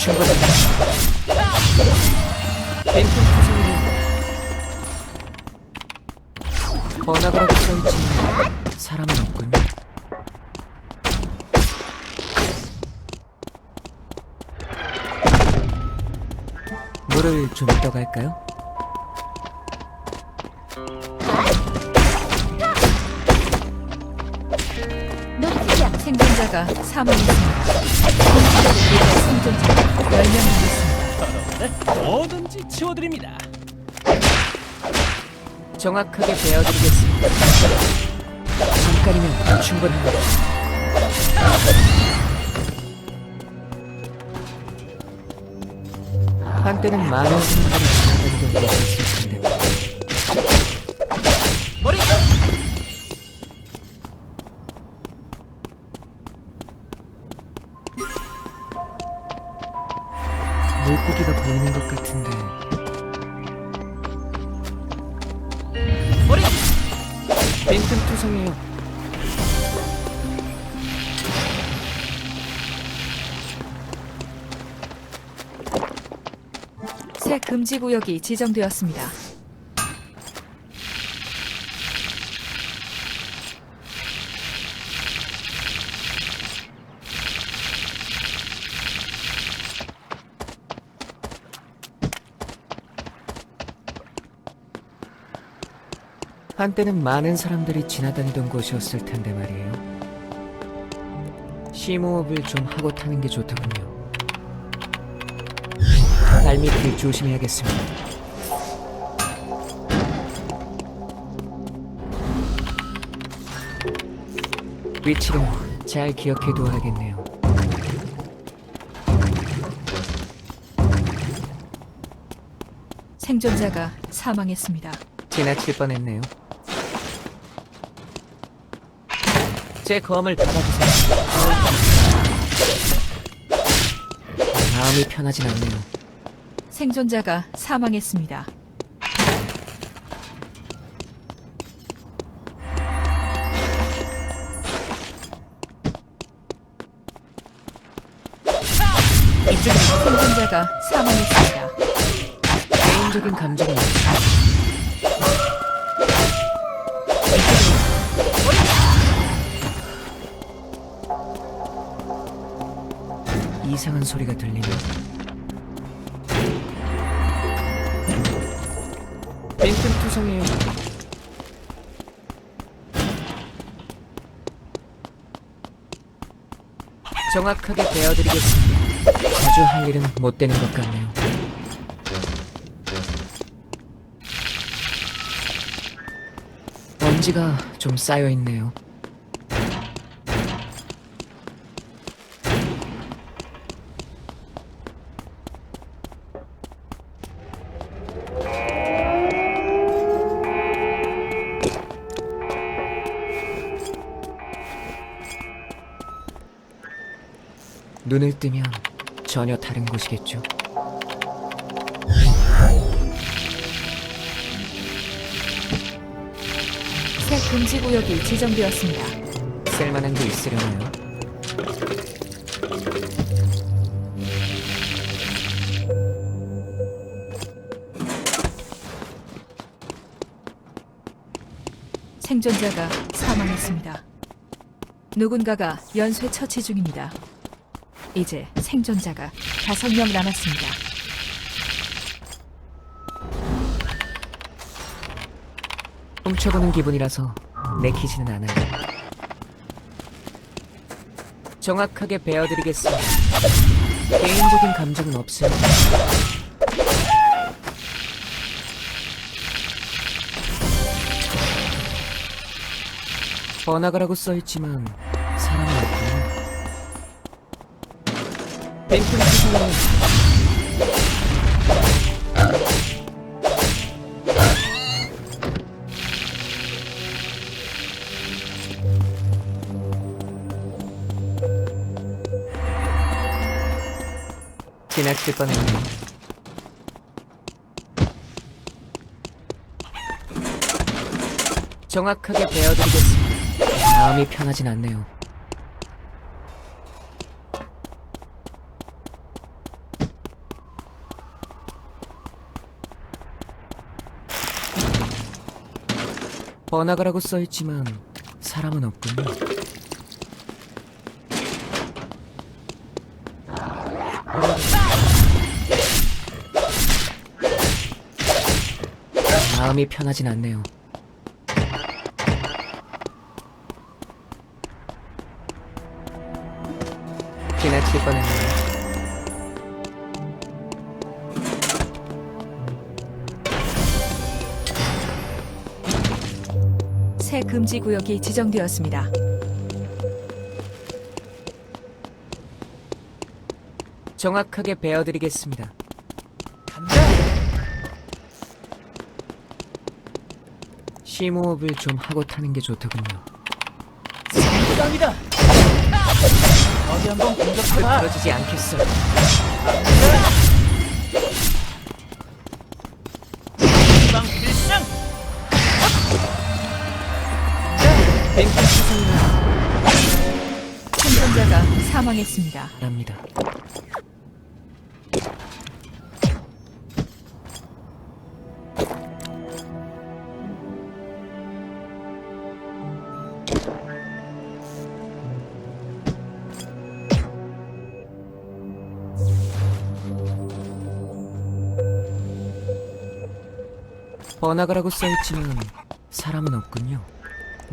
충분합니다. 벤튼 투성이는 번화가라고 써있지만 사람은 없군요. 물을 좀더 갈까요? 노트야 생존자가 사망했습니다. 생존자가 10명 남았습니다. 뭐든지 치워드립니다. 정확하게 베어드리겠습니다. 잠깐이면 충분합니다. 한때는 많은 지나다니던 곳이었을 텐데 물고기가 보이는 것 같은데 머리! 벤튼 투성이에요. 새 금지 구역이 지정되었습니다. 한때는 많은 사람들이 지나다니던 곳이었을 텐데 말이에요. 심호흡을 좀 하고 타는 게 좋더군요. 발밑을 조심해야겠습니다. 위치를 잘 기억해 두어야겠네요. 생존자가 사망했습니다. 지나칠 뻔했네요. 제 검을 받아주세요. 마음이 편하진 않네요. 생존자가 사망했습니다. 이쪽은 생존자가 사망했습니다. 개인적인 감정은. 이 이상한 소리가 들리네. 벤튼 투성이에요. 정확하게 베어드리겠습니다. 자주 할 일은 못 되는 것 같네요. 먼지가 좀 쌓여 있네요. 눈을 뜨면 전혀 다른 곳이겠죠. 새 금지 구역이 지정되었습니다. 쓸만한 게 있으려나요? 생존자가 사망했습니다. 누군가가 연쇄 처치 중입니다. 이제 생존자가 다섯 명 남았습니다. 훔쳐보는 기분이라서 내키지는 않아요. 정확하게 베어드리겠습니다. 개인적인 감정은 없습니다. 번화가라고 써있지만 사람은 지나칠 뻔했네요. 정확하게 베어드리겠습니다. 마음이 편하진 않네요. 번화가라고 써있지만 사람은 없군요. 마음이 편하진 않네요. 지나칠 뻔했네요. 새 금지 구역이 지정되었습니다. 정확하게 베어드리겠습니다. 심호흡을 좀 하고 타는 게 좋더군요. 땅이다. 어디 한번 공격해봐. 떨어지지 않겠어. 빵 수상이라 생존자가 사망했습니다. 합니다. 번화가라고 써있지만 사람은 없군요.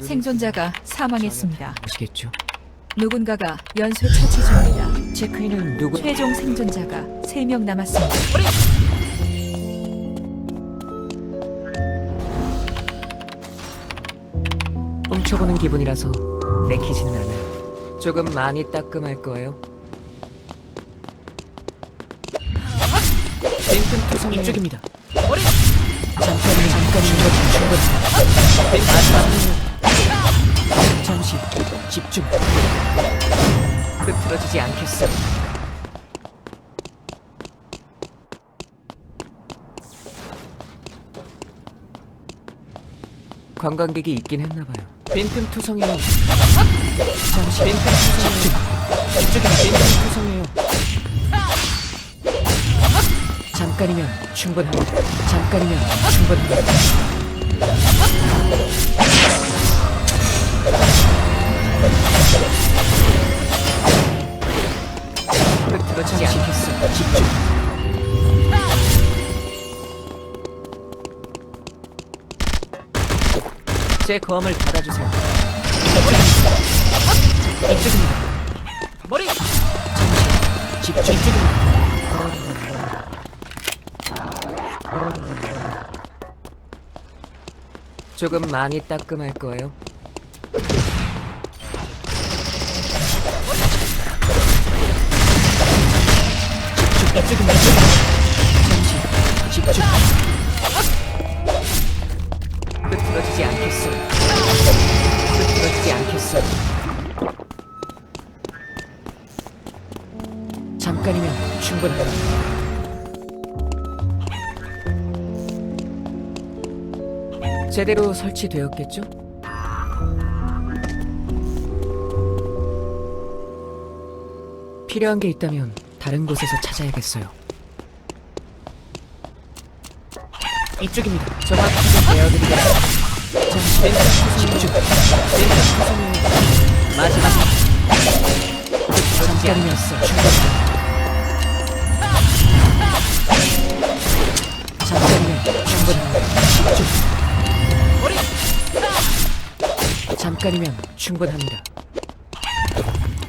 생존자가 사망했습니다. 아시겠죠? 누군가가 연쇄 처치 중입니다. 체크인은 누구? 최종 생존자가 3명 남았습니다. 훔쳐보는 기분이라서 내키지는 않아요. 조금 많이 따끔할 거예요. 뱅큰 투성 이쪽입니다. 잠깐만 잠깐 충분 충분. 뱅큰 잠시 집중. 흐트러지지 않겠어. 관광객이 있긴 했나봐요. 빈틈 투성이요. 잠시 빈틈 투성이요. 이쪽에 빈틈 투성이요. 잠깐이면 충분합니다. 잠깐이면 충분합니다. 집중. 제 검을 받아주세요. 이쪽입니다. 머리. 잠시 집중. 이쪽입니다. 조금 많이 따끔할 거예요. 집중. 이쪽입니다. 잠시 집중. 흐트러지지 않겠어. 흐트러지지 않겠어. 잠깐이면 충분합니다. 제대로 설치되었겠죠? 필요한 게 있다면 다른 곳에서 찾아야겠어요. 이쪽입니다. 집중. 벤트 구성입니다. 마지막. 잠깐이었어. 잠깐이면 충분합니다. 잠깐이면 충분합니다.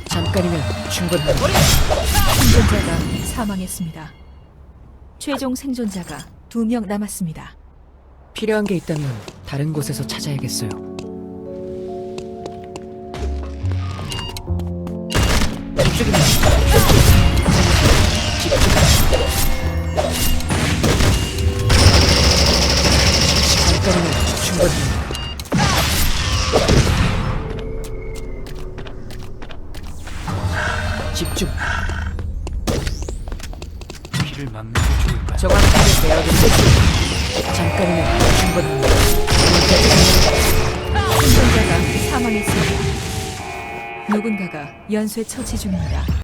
잠깐이면 충분합니다. 생존자가 사망했습니다. 최종 생존자가 2명 남았습니다. 필요한 게 있다면 다른 곳에서 찾아야겠어요. 집중. 피를 막는 게 좋을까? 정확하게 베어드리겠습니다. 잠깐이면 충분합니다. 생존자가 사망했습니다. 누군가가 연쇄 처치 중입니다.